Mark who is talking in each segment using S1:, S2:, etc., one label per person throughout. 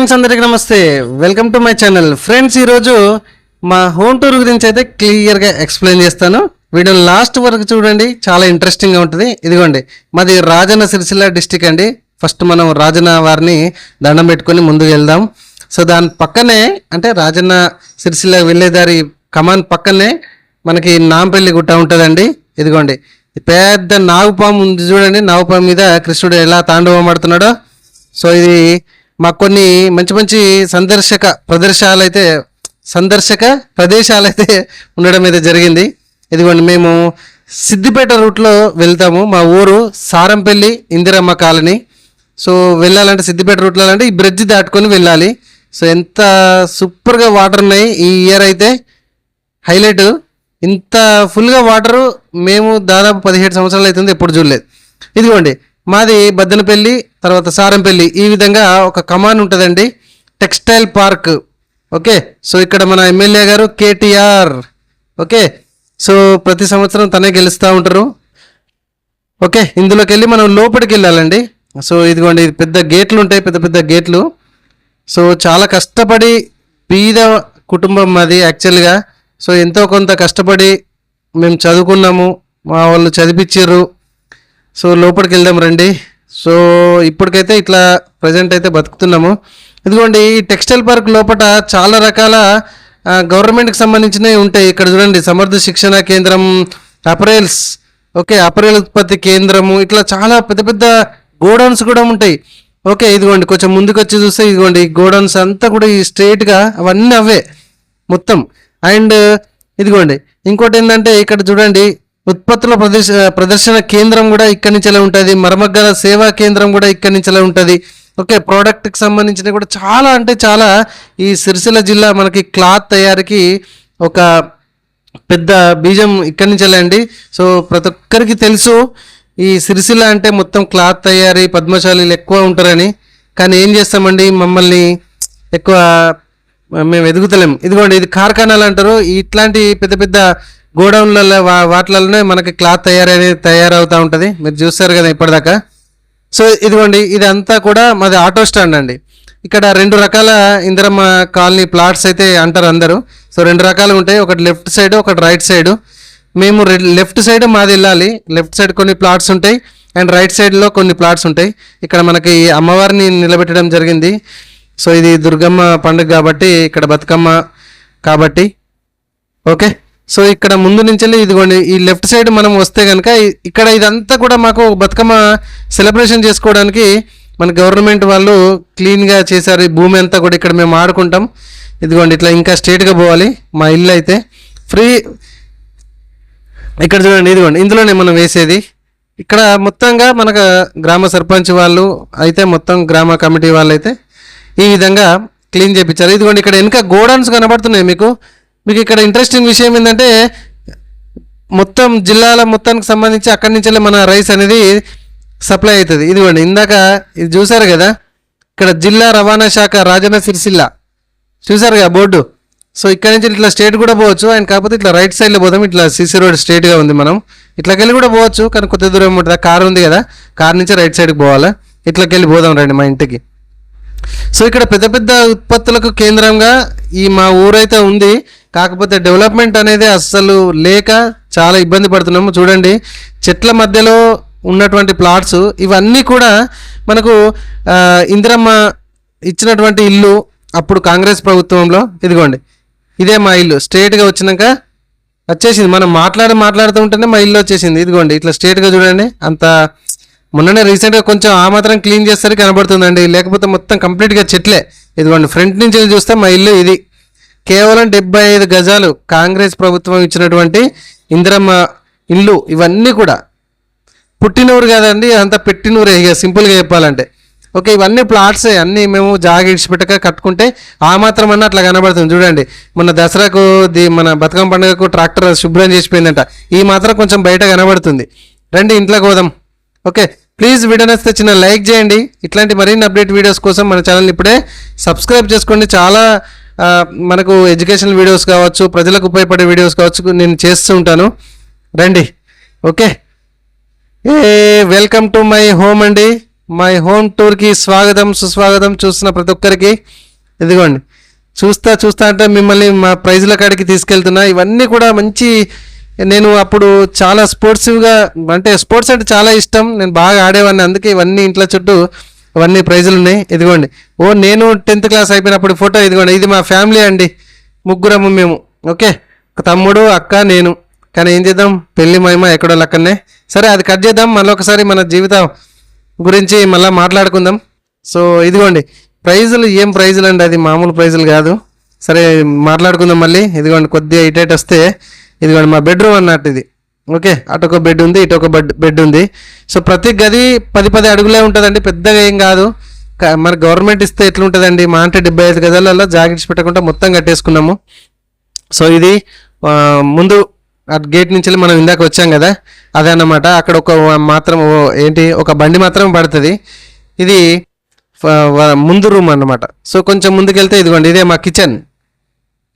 S1: Friends అందరికీ నమస్తే. Welcome to my channel friends ఈరోజు మా హోమ్ టూర్ గురించి అయితే క్లియర్గా ఎక్స్ప్లెయిన్ చేస్తాను. వీడియో లాస్ట్ వరకు చూడండి చాలా ఇంట్రెస్టింగ్గా ఉంటుంది. ఇదిగోండి మాది రాజన్న సిరిసిల్ల డిస్టిక్ అండి. ఫస్ట్ మనం రాజన్న వారిని దండం పెట్టుకొని ముందుకు వెళ్దాం. సో దాని పక్కనే అంటే రాజన్న సిరిసిల్ల వెళ్ళేదారి కమాన్ పక్కనే మనకి నాంపల్లి గుట్ట ఉంటుందండి. ఇదిగోండి పెద్ద నాగుపాము ఉంది చూడండి. నాగుపాము మీద కృష్ణుడు ఎలా తాండవం ఆడుతున్నాడో. సో ఇది మాకు కొన్ని మంచి మంచి సందర్శక ప్రదర్శాలు అయితే సందర్శక ప్రదేశాలు అయితే ఉండడం అయితే జరిగింది. ఇదిగోండి మేము సిద్దిపేట రూట్లో వెళ్తాము. మా ఊరు సారంపల్లి ఇందిరమ్మ కాలనీ. సో వెళ్ళాలంటే సిద్దిపేట రూట్లో అంటే ఈ బ్రిడ్జ్ దాటుకొని వెళ్ళాలి. సో ఎంత సూపర్గా వాటర్ ఉన్నాయి ఈ ఇయర్ అయితే. హైలైట్. ఇంత ఫుల్గా వాటరు మేము దాదాపు పదిహేడు సంవత్సరాలు అవుతుంది ఎప్పుడు చూడలేదు. ఇదిగోండి మాది బద్దనపల్లి తర్వాత సారంపల్లి. ఈ విధంగా ఒక కమాన్ ఉంటుందండి. Textile park. ఓకే? సో ఇక్కడ మన ఎమ్మెల్యే గారు కేటీఆర్. ఓకే? సో ప్రతి సంవత్సరం తనే గెలుస్తూ ఉంటారు. ఓకే? ఇందులోకి వెళ్ళి మనం లోపలికి వెళ్ళాలండి. సో ఇదిగోండి ఇది పెద్ద గేట్లు ఉంటాయి పెద్ద పెద్ద గేట్లు. సో చాలా కష్టపడి బీద కుటుంబం మాది యాక్చువల్గా. సో ఎంతో కొంత కష్టపడి మేము చదువుకున్నాము. మా వాళ్ళు చదివించారు సో లోపలికి వెళ్దాం రండి. సో ఇప్పటికైతే ఇట్లా ప్రజెంట్ అయితే బతుకుతున్నాము. ఇదిగోండి ఈ టెక్స్టైల్ పార్క్ లోపల చాలా రకాల గవర్నమెంట్కి సంబంధించినవి ఉంటాయి. ఇక్కడ చూడండి సమర్థ శిక్షణ కేంద్రం అపరేల్స్ ఓకే అపరేల్ ఉత్పత్తి కేంద్రము ఇట్లా చాలా పెద్ద పెద్ద గోడౌన్స్ కూడా ఉంటాయి. ఓకే ఇదిగోండి కొంచెం ముందుకు వచ్చి చూస్తే ఇదిగోండి గోడౌన్స్ అంతా కూడా ఈ స్ట్రేట్గా అవన్నీ అవే మొత్తం. అండ్ ఇదిగోండి ఇంకోటి ఏంటంటే ఇక్కడ చూడండి ఉత్పత్తుల ప్రదర్శ ప్రదర్శన కేంద్రం కూడా ఇక్కడి నుంచే ఉంటుంది? మరమగ్గల సేవా కేంద్రం కూడా ఇక్కడి నుంచే ఉంటుంది? ఓకే ప్రోడక్ట్కి సంబంధించిన కూడా చాలా అంటే చాలా ఈ సిరిసిల్ల జిల్లా మనకి క్లాత్ తయారీకి ఒక పెద్ద బీజం ఇక్కడి నుంచే అండి సో ప్రతి ఒక్కరికి తెలుసు ఈ సిరిసిల్ల అంటే మొత్తం క్లాత్ తయారీ పద్మశాలీలు ఎక్కువ ఉంటారని. కానీ ఏం చేస్తామండి? మమ్మల్ని ఎక్కువ మేము ఎదుగుతలేం. ఇదిగోండి ఇది కార్ఖానాలు అంటారు. ఇట్లాంటి పెద్ద పెద్ద గోడౌన్లలో వా వాటిలలోనే మనకి క్లాత్ తయారనేది తయారవుతూ ఉంటుంది. మీరు చూస్తారు కదా ఇప్పటిదాకా. సో ఇదిగోండి ఇదంతా కూడా మాది ఆటో స్టాండ్ అండి. ఇక్కడ రెండు రకాల ఇందిరమ్మ కాలనీ ప్లాట్స్ అయితే అంటారు అందరూ. సో రెండు రకాలు ఉంటాయి. ఒకటి లెఫ్ట్ సైడ్ ఒకటి రైట్ సైడ్. మేము లెఫ్ట్ సైడ్ మాది వెళ్ళాలి. లెఫ్ట్ సైడ్ కొన్ని ప్లాట్స్ ఉంటాయి. అండ్ రైట్ సైడ్లో కొన్ని ప్లాట్స్ ఉంటాయి. ఇక్కడ మనకి అమ్మవారిని నిలబెట్టడం జరిగింది. సో ఇది దుర్గమ్మ పండుగ కాబట్టి ఇక్కడ బతుకమ్మ కాబట్టి. ఓకే? సో ఇక్కడ ముందు నుంచి ఇదిగోండి ఈ లెఫ్ట్ సైడ్ మనం వస్తే కనుక ఇక్కడ ఇదంతా కూడా మాకు బతుకమ్మ సెలబ్రేషన్ చేసుకోవడానికి మన గవర్నమెంట్ వాళ్ళు క్లీన్గా చేశారు. ఈ భూమి అంతా కూడా ఇక్కడ మేము ఆడుకుంటాం. ఇదిగోండి ఇట్లా ఇంకా స్ట్రేట్గా పోవాలి. మా ఇల్లు అయితే ఫ్రీ. ఇక్కడ చూడండి ఇదిగోండి ఇందులోనే మనం వేసేది. ఇక్కడ మొత్తంగా మనకు గ్రామ సర్పంచ్ వాళ్ళు అయితే మొత్తం గ్రామ కమిటీ వాళ్ళు అయితే ఈ విధంగా క్లీన్ చేయించారు ఇదిగోండి ఇక్కడ వెనుక గోడౌన్స్ కనబడుతున్నాయి మీకు. మీకు ఇక్కడ ఇంట్రెస్టింగ్ విషయం ఏంటంటే మొత్తం జిల్లాల మొత్తానికి సంబంధించి అక్కడి నుంచే మన రైస్ అనేది సప్లై అవుతుంది. ఇదిగోండి ఇందాక ఇది చూసారు కదా ఇక్కడ జిల్లా రవాణా శాఖ రాజన్న సిరిసిల్ల. చూసారు కదా బోర్డు? సో ఇక్కడ నుంచి ఇట్లా స్టేట్ కూడా పోవచ్చు అండ్ కాకపోతే ఇట్లా రైట్ సైడ్లో పోదాం ఇట్లా సీసీ రోడ్ స్ట్రేట్గా ఉంది మనం. ఇట్లకెళ్ళి కూడా పోవచ్చు కానీ కొద్ది దూరం ఉంటుంది. కార్ ఉంది కదా కార్ నుంచి రైట్ సైడ్కి పోవాలా? ఇట్లకెళ్ళి పోదాం రండి మా ఇంటికి. సో ఇక్కడ పెద్ద పెద్ద ఉత్పత్తులకు కేంద్రంగా ఈ మా ఊరైతే ఉంది. కాకపోతే డెవలప్మెంట్ అనేది అస్సలు లేక చాలా ఇబ్బంది పడుతున్నాము. చూడండి చెట్ల మధ్యలో ఉన్నటువంటి ప్లాట్స్ ఇవన్నీ కూడా మనకు ఇందిరమ్మ ఇచ్చినటువంటి ఇల్లు అప్పుడు కాంగ్రెస్ ప్రభుత్వంలో. ఇదిగోండి ఇదే మా ఇల్లు. స్ట్రేట్గా వచ్చినాక వచ్చేసింది. మనం మాట్లాడి మాట్లాడుతూ ఉంటేనే మా ఇల్లు వచ్చేసింది. ఇదిగోండి ఇట్లా స్ట్రేట్గా చూడండి అంత మొన్ననే రీసెంట్గా కొంచెం ఆ మాత్రం క్లీన్ చేసేసరికి కనబడుతుందండి. లేకపోతే మొత్తం కంప్లీట్గా చెట్లే. ఇదిగోండి ఫ్రంట్ నుంచి చూస్తే మా ఇల్లు ఇది. కేవలం డెబ్బై ఐదు గజాలు కాంగ్రెస్ ప్రభుత్వం ఇచ్చినటువంటి ఇందిరమ్మ ఇల్లు ఇవన్నీ కూడా. పుట్టినూరు కాదండి అంత పెట్టినూరే. ఇక సింపుల్గా చెప్పాలంటే. ఓకే ఇవన్నీ ప్లాట్సే అన్నీ మేము జాగ ఇడిచిపెట్టక కట్టుకుంటే ఆ మాత్రం అన్న అట్లా కనబడుతుంది. చూడండి మొన్న దసరాకు ది మన బతుకమ్మ పండుగకు ట్రాక్టర్ శుభ్రం చేసిపోయిందంట. ఈ మాత్రం కొంచెం బయట కనబడుతుంది. రండి ఇంట్లోకి పోదాం. ఓకే ప్లీజ్ వీడియో నచ్చితే చిన్న లైక్ చేయండి. ఇట్లాంటి మరిన్ని అప్డేట్ వీడియోస్ కోసం మన ఛానల్ ఇప్పుడే సబ్స్క్రైబ్ చేసుకోండి. చాలా మనకు ఎడ్యుకేషనల్ వీడియోస్ కావచ్చు ప్రజలకు ఉపయోగపడే వీడియోస్ కావచ్చు నేను చేస్తూ ఉంటాను. రండి. ఓకే. ఏ వెల్కమ్ టు మై హోమ్ అండి. మై హోమ్ టూర్కి స్వాగతం సుస్వాగతం చూస్తున్న ప్రతి ఒక్కరికి. ఇదిగోండి. చూస్తా చూస్తా అంటే మిమ్మల్ని మా ప్రైజ్ల కాడికి తీసుకెళ్తున్నా. ఇవన్నీ కూడా మంచి నేను అప్పుడు చాలా స్పోర్ట్స్గా అంటే స్పోర్ట్స్ అంటే చాలా ఇష్టం. నేను బాగా ఆడేవాడిని. అందుకే ఇవన్నీ ఇంట్లో చుట్టూ ఇవన్నీ ప్రైజులు ఉన్నాయి. ఇదిగోండి. ఓ నేను టెన్త్ క్లాస్ అయిపోయినప్పుడు ఫోటో ఇదిగోండి. ఇది మా ఫ్యామిలీ అండి. ముగ్గురము మేము. ఓకే? ఒక తమ్ముడు అక్క నేను. కానీ ఏం చేద్దాం? పెళ్ళి మహిమ ఎక్కడో లక్కనే. సరే అది కట్ చేద్దాం. మళ్ళీ ఒకసారి మన జీవితం గురించి మళ్ళీ మాట్లాడుకుందాం. సో ఇదిగోండి. ప్రైజులు ఏం ప్రైజులు అండి అది మామూలు ప్రైజులు కాదు. సరే మాట్లాడుకుందాం మళ్ళీ. ఇదిగోండి కొద్దిగా ఇటేట్ వస్తే ఇదిగోండి మా బెడ్రూమ్ అన్నట్టు ఇది. ఓకే అటు ఒక బెడ్ ఉంది ఇటు ఒక బెడ్ బెడ్ ఉంది. సో ప్రతి గది పది పది అడుగులే ఉంటుందండి పెద్దగా ఏం కాదు. మరి గవర్నమెంట్ ఇస్తే ఎట్లుంటుందండి? మా అంటే డెబ్బై ఐదు గదాలలో జాకెట్స్ పెట్టకుండా మొత్తం కట్టేసుకున్నాము. సో ఇది ముందు ఆ గేట్ నుంచి మనం ఇందాక వచ్చాం కదా అదే అన్నమాట. అక్కడ ఒక మాత్రం ఏంటి ఒక బండి మాత్రం పడుతుంది. ఇది ముందు రూమ్ అన్నమాట. సో కొంచెం ముందుకెళ్తే ఇదిగోండి ఇదే మా కిచెన్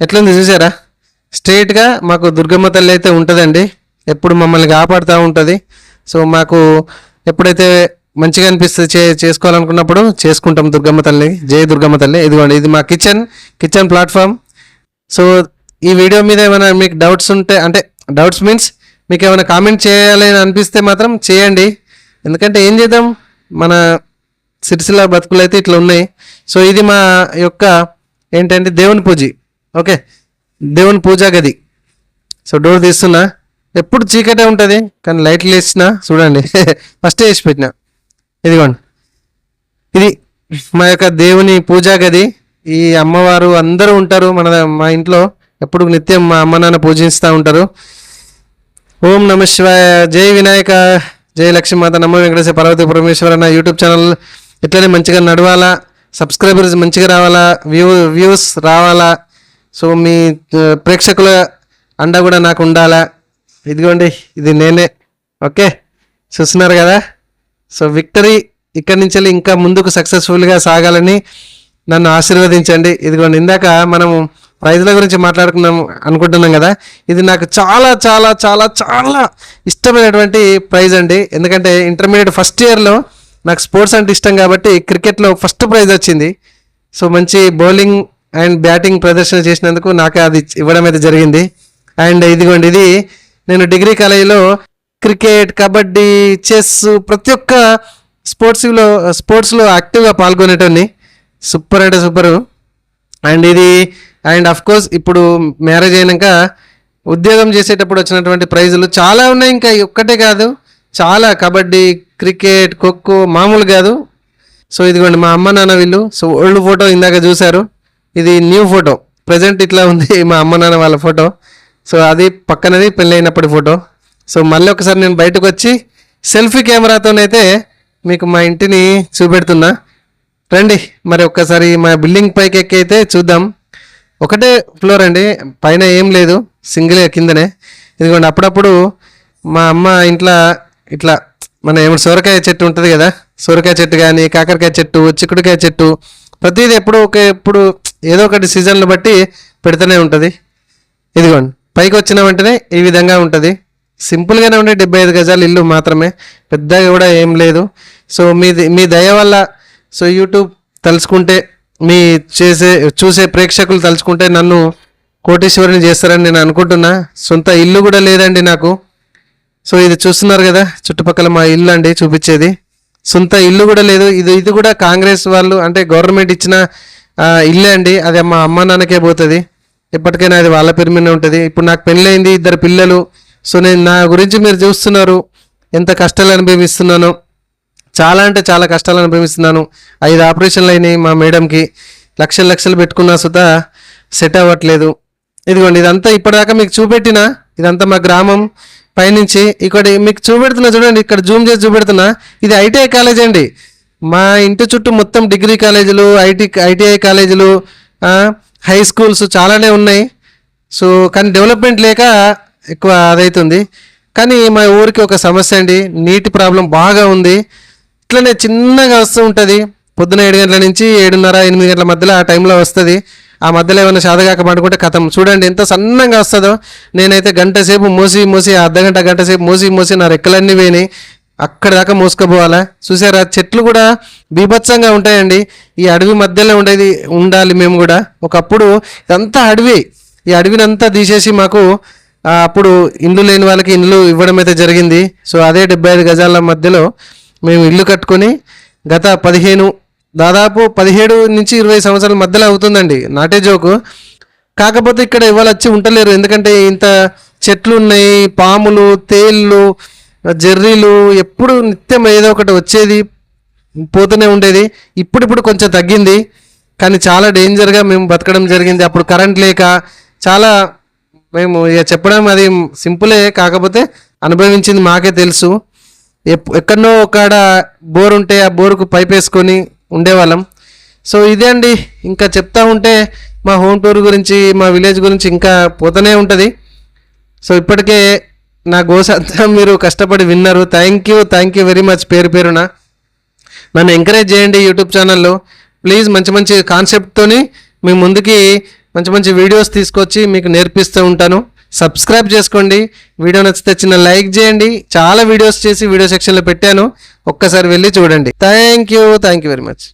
S1: ఎట్లుంది చూసారా? స్ట్రేట్గా మాకు దుర్గమ్మ తల్లి అయితే ఉంటుందండి. ఎప్పుడు మమ్మల్ని కాపాడుతూ ఉంటుంది. సో మాకు ఎప్పుడైతే మంచిగా అనిపిస్తుంది చే చేసుకోవాలనుకున్నప్పుడు చేసుకుంటాం దుర్గమ్మ తల్లి. జయ దుర్గమ్మ తల్లి. ఇదిగోండి ఇది మా కిచెన్ కిచెన్ ప్లాట్ఫామ్. సో ఈ వీడియో మీద ఏమైనా మీకు డౌట్స్ ఉంటే అంటే డౌట్స్ మీన్స్ మీకు ఏమైనా కామెంట్ చేయాలి అని అనిపిస్తే మాత్రం చేయండి. ఎందుకంటే ఏం చేద్దాం? మన సిరిసిల బతుకులు అయితే ఇట్లా ఉన్నాయి. సో ఇది మా యొక్క ఏంటంటే దేవుని పూజ. ఓకే? దేవుని పూజా గది. సో డోర్ తీస్తున్నా. ఎప్పుడు చీకటే ఉంటుంది కానీ లైట్లు వేసిన చూడండి. ఫస్ట్ వేసి పెట్టిన. ఇదిగోండి. ఇది మా యొక్క దేవుని పూజా గది. ఈ అమ్మవారు అందరూ ఉంటారు మన మా ఇంట్లో. ఎప్పుడు నిత్యం మా అమ్మ నాన్న పూజిస్తూ ఉంటారు. ఓం నమ శివాయ. జై వినాయక. జై లక్ష్మీమాత. నమ్మ వెంకటేశ్వర పార్వతి పరమేశ్వర నా యూట్యూబ్ ఛానల్. ఇట్లనే మంచిగా నడవాలా. సబ్స్క్రైబర్స్ మంచిగా రావాలా. వ్యూ వ్యూస్ రావాలా. సో మీ ప్రేక్షకుల అండ కూడా నాకు ఉండాలా? ఇదిగోండి ఇది నేనే. ఓకే? చూస్తున్నారు కదా? సో విక్టరీ ఇక్కడి నుంచి వెళ్ళి ఇంకా ముందుకు సక్సెస్ఫుల్గా సాగాలని నన్ను ఆశీర్వదించండి. ఇదిగోండి ఇందాక మనం ప్రైజ్ల గురించి మాట్లాడుకున్నాం అనుకుంటున్నాం కదా? ఇది నాకు చాలా చాలా చాలా చాలా ఇష్టమైనటువంటి ప్రైజ్ అండి. ఎందుకంటే ఇంటర్మీడియట్ ఫస్ట్ ఇయర్లో నాకు స్పోర్ట్స్ అంటే ఇష్టం కాబట్టి క్రికెట్లో ఫస్ట్ ప్రైజ్ వచ్చింది. సో మంచి బౌలింగ్ అండ్ బ్యాటింగ్ ప్రదర్శన చేసినందుకు నాకు అది ఇవ్వడం అయితే జరిగింది. అండ్ ఇదిగోండి ఇది నేను డిగ్రీ కాలేజీలో క్రికెట్ కబడ్డీ చెస్ ప్రతి ఒక్క స్పోర్ట్స్లో స్పోర్ట్స్లో యాక్టివ్గా పాల్గొనేటోని సూపర్ అంటే సూపరు. అండ్ ఇది అండ్ అఫ్ కోర్స్ ఇప్పుడు మ్యారేజ్ అయినాక ఉద్యోగం చేసేటప్పుడు వచ్చినటువంటి ప్రైజులు చాలా ఉన్నాయి. ఇంకా ఒక్కటే కాదు చాలా కబడ్డీ క్రికెట్ ఖోఖో మామూలు కాదు. సో ఇదిగోండి మా అమ్మ నాన్న వీళ్ళు సో ఓల్డ్ ఫోటో ఇందాక చూశారు. ఇది న్యూ ఫోటో ప్రజెంట్ ఇట్లా ఉంది మా అమ్మ నాన్న వాళ్ళ ఫోటో సో అది పక్కనది పెళ్ళైనప్పటి ఫోటో సో మళ్ళీ ఒకసారి నేను బయటకు వచ్చి సెల్ఫీ కెమెరాతోనైతే మీకు మా ఇంటిని చూపెడుతున్నా. రండి మరి ఒక్కసారి మా బిల్డింగ్ పైకి ఎక్కైతే చూద్దాం. ఒకటే ఫ్లోర్ అండి పైన ఏం లేదు సింగిల్ కిందనే. ఇదిగోండి అప్పుడప్పుడు మా అమ్మ ఇంట్లో ఇట్లా మన ఏమో సొరకాయ చెట్టు ఉంటుంది కదా సొరకాయ చెట్టు కానీ కాకరకాయ చెట్టు చిక్కుడుకాయ చెట్టు ప్రతిదీ ఎప్పుడు ఒక ఎప్పుడు ఏదో ఒకటి సీజన్లు బట్టి పెడుతూనే ఉంటుంది. ఇదిగోండి పైకి వచ్చిన వెంటనే ఈ విధంగా ఉంటుంది. సింపుల్గానే ఉండే డెబ్బై ఐదు గజాలు ఇల్లు మాత్రమే పెద్దగా కూడా ఏం లేదు. సో మీ మీ దయ వల్ల సో యూట్యూబ్ తలుచుకుంటే మీ చేసే చూసే ప్రేక్షకులు తలుచుకుంటే నన్ను కోటేశ్వరిని చేస్తారని నేను అనుకుంటున్నా. సొంత ఇల్లు కూడా లేదండి నాకు. సో ఇది చూస్తున్నారు కదా చుట్టుపక్కల మా ఇల్లు అండి చూపించేది. సొంత ఇల్లు కూడా లేదు. ఇది ఇది కూడా కాంగ్రెస్ వాళ్ళు అంటే గవర్నమెంట్ ఇచ్చిన ఇల్లే అండి. అది మా అమ్మ నాన్నకే పోతుంది. ఎప్పటికైనా అది వాళ్ళ పేరు మీద ఉంటుంది. ఇప్పుడు నాకు పెళ్ళైంది ఇద్దరు పిల్లలు. సో నేను నా గురించి మీరు చూస్తున్నారు. ఎంత కష్టాలు అనుభవిస్తున్నానో. చాలా అంటే చాలా కష్టాలు అనుభవిస్తున్నాను. ఐదు ఆపరేషన్లు అయినాయి మా మేడంకి. లక్షలు లక్షలు పెట్టుకున్నా సుతా సెట్ అవ్వట్లేదు. ఇదిగోండి ఇదంతా ఇప్పటిదాకా మీకు చూపెట్టిన? ఇదంతా మా గ్రామం. పైనుంచి ఇక్కడ మీకు చూపెడుతున్నా చూడండి ఇక్కడ జూమ్ చేసి చూపెడుతున్నా. ఇది ఐటీఐ కాలేజ్ అండి. మా ఇంటి చుట్టూ మొత్తం డిగ్రీ కాలేజీలు ఐటీ ఐటీఐ కాలేజీలు హై స్కూల్స్ చాలానే ఉన్నాయి. సో కానీ డెవలప్మెంట్ లేక ఎక్కువ అదైతుంది. కానీ మా ఊరికి ఒక సమస్య అండి. నీటి ప్రాబ్లం బాగా ఉంది. ఇట్లనే చిన్నగా వస్తూ ఉంటుంది. పొద్దున ఏడు గంటల నుంచి ఏడున్నర ఎనిమిది గంటల మధ్యలో ఆ టైంలో వస్తుంది. ఆ మధ్యలో ఏమైనా శాతగాక పడుకుంటే కథం. చూడండి ఎంత సన్నంగా వస్తుందో. నేనైతే గంట సేపు మోసి మూసి అర్ధ గంట గంట సేపు మోసి మోసి నా రెక్కలన్నీ పోయినాయి అక్కడ దాకా మోసుకుపోవాలా? చూసారా? చెట్లు కూడా బీభత్సంగా ఉంటాయండి. ఈ అడవి మధ్యలో ఉండేది ఉండాలి మేము కూడా. ఒకప్పుడు ఇదంతా అడవి. ఈ అడవినంతా తీసేసి మాకు అప్పుడు ఇండ్లు లేని వాళ్ళకి ఇండ్లు ఇవ్వడం అయితే జరిగింది. సో అదే డెబ్బై ఐదు గజాల మధ్యలో మేము ఇల్లు కట్టుకొని గత పదిహేను దాదాపు పదిహేడు నుంచి ఇరవై సంవత్సరాల మధ్యలో అవుతుందండి. నాటే జోకు. కాకపోతే ఇక్కడ ఇవాళ వచ్చి ఉండలేరు. ఎందుకంటే ఇంత చెట్లు ఉన్నాయి పాములు తేళ్ళు జెర్రీలు ఎప్పుడు నిత్యం ఏదో ఒకటి వచ్చేది పోతూనే ఉండేది. ఇప్పుడిప్పుడు కొంచెం తగ్గింది. కానీ చాలా డేంజర్గా మేము బతకడం జరిగింది. అప్పుడు కరెంట్ లేక చాలా మేము ఇక చెప్పడం అది సింపులే. కాకపోతే అనుభవించింది మాకే తెలుసు. ఎక్కడో ఒకడ బోర్ ఉంటే ఆ బోరుకు పైప్ వేసుకొని ఉండేవాళ్ళం. సో ఇదే అండి. ఇంకా చెప్తా ఉంటే మా హోమ్ టూర్ గురించి మా విలేజ్ గురించి ఇంకా పోతూనే ఉంటుంది. సో ఇప్పటికే నా గోస అంతా మీరు కష్టపడి విన్నారు. Thank you thank you very much పేరు పేరున. నన్ను ఎంకరేజ్ చేయండి యూట్యూబ్ ఛానల్లో ప్లీజ్ మంచి మంచి కాన్సెప్ట్తోని మీ ముందుకి మంచి మంచి వీడియోస్ తీసుకొచ్చి మీకు నేర్పిస్తూ ఉంటాను. సబ్స్క్రైబ్ చేసుకోండి. వీడియో నచ్చితే చిన్న లైక్ చేయండి. చాలా వీడియోస్ చేసి వీడియో సెక్షన్లో పెట్టాను. ఒక్కసారి వెళ్ళి చూడండి. Thank you. Thank you very much.